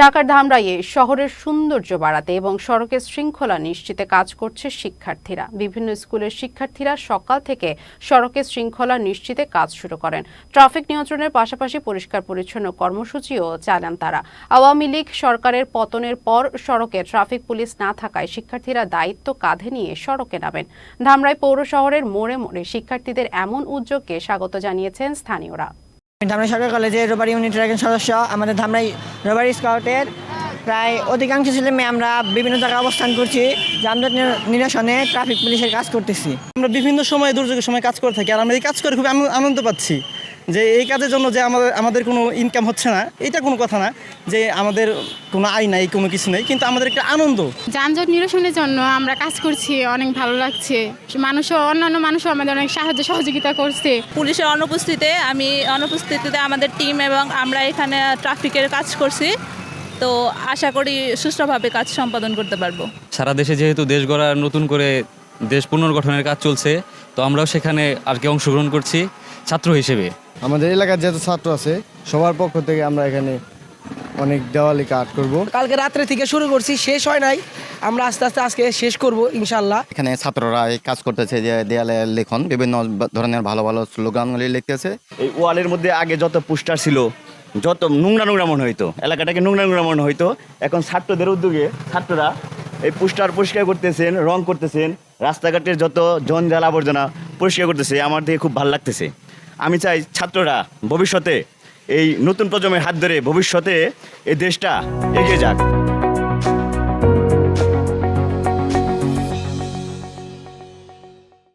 ঢাকার ধামরাইয়ে শহরের সৌন্দর্য বাড়াতে এবং সড়কের শৃঙ্খলা নিশ্চিতে কাজ করছে শিক্ষার্থীরা। বিভিন্ন স্কুলের শিক্ষার্থীরা সকাল থেকে সড়কের শৃঙ্খলা নিশ্চিতে কাজ শুরু করেন। ট্রাফিক নিয়ন্ত্রণের পাশাপাশি পরিষ্কার পরিচ্ছন্ন কর্মসূচিও চালান তারা। আওয়ামী লীগ সরকারের পতনের পর সড়কে ট্রাফিক পুলিশ না থাকায় শিক্ষার্থীরা দায়িত্ব কাঁধে নিয়ে সড়কে নামেন। ধামরাই পৌর শহরের মোড়ে মোড়ে শিক্ষার্থীদের এমন উদ্যোগকে স্বাগত জানিয়েছেন স্থানীয়রা। ধামরাই সরকার কলেজের রোবারি ইউনিটের একজন সদস্য, আমাদের ধামরাই রোবারি স্কাউটের প্রায় অধিকাংশ ছেলে মেয়ে আমরা বিভিন্ন জায়গায় অবস্থান করছি, যানজট নিরসনে ট্রাফিক পুলিশের কাজ করতেছি। আমরা বিভিন্ন সময় দুর্যোগের সময় কাজ করে থাকি আর আমরা এই কাজ করে খুব আনন্দ- আনন্দ পাচ্ছি। যে এই কাজের জন্য যে আমাদের আমাদের কোনো ইনকাম হচ্ছে না এটা কোনো কথা না যে আমাদের কোনো আয় নাই কোনো কিছু নেই কিন্তু আমাদের একটা আনন্দ। যানজট নিরসনের জন্য আমরা কাজ করছি অনেক ভালো লাগছে। মানুষও অন্যান্য মানুষও আমাদের অনেক সাহায্য সহযোগিতা করছে। পুলিশের অনুপস্থিতিতে আমি অনুপস্থিতিতে আমাদের টিম এবং আমরা এখানে ট্রাফিকের কাজ করছি। তো আশা করি সুষ্ঠুভাবে কাজ সম্পাদন করতে পারব। সারা দেশে যেহেতু দেশ গড়ার নতুন করে দেশ পুনর্গঠনের কাজ চলছে তো আমরাও সেখানে আর কি অংশগ্রহণ করছি ছাত্র হিসেবে। আমাদের এলাকার যত ছাত্র আছে সবার পক্ষ থেকে আমরা এখানে অনেক দেওয়ালি কাট করব। কালকে রাত্রে থেকে শুরু করছি শেষ হয় নাই। আমরা আস্তে আস্তে আজকে শেষ করব ইনশাল্লাহ এখানে ছাত্ররা এই কাজ করতেছে যে দেয়ালে লেখন বিভিন্ন ধরনের ভালো ভালো স্লোগানগুলি লিখতেছে। এই ওয়ালের মধ্যে আগে যত পোস্টার ছিল যত নোংরা নোংরা মনে হইতো এলাকাটাকে নোংরা নোংরা মনে হইতো এখন ছাত্রদের উদ্যোগে ছাত্ররা এই পোস্টার পরিষ্কার করতেছেন রং করতেছেন রাস্তাঘাটের যত জঞ্জাল আবর্জনা পরিষ্কার করতেছে আমার দেখে খুব ভালো লাগতেছে। আমি চাই ছাত্ররা ভবিষ্যতে এই নতুন প্রজন্মের হাত ধরে ভবিষ্যতে এই দেশটা এগিয়ে যাক।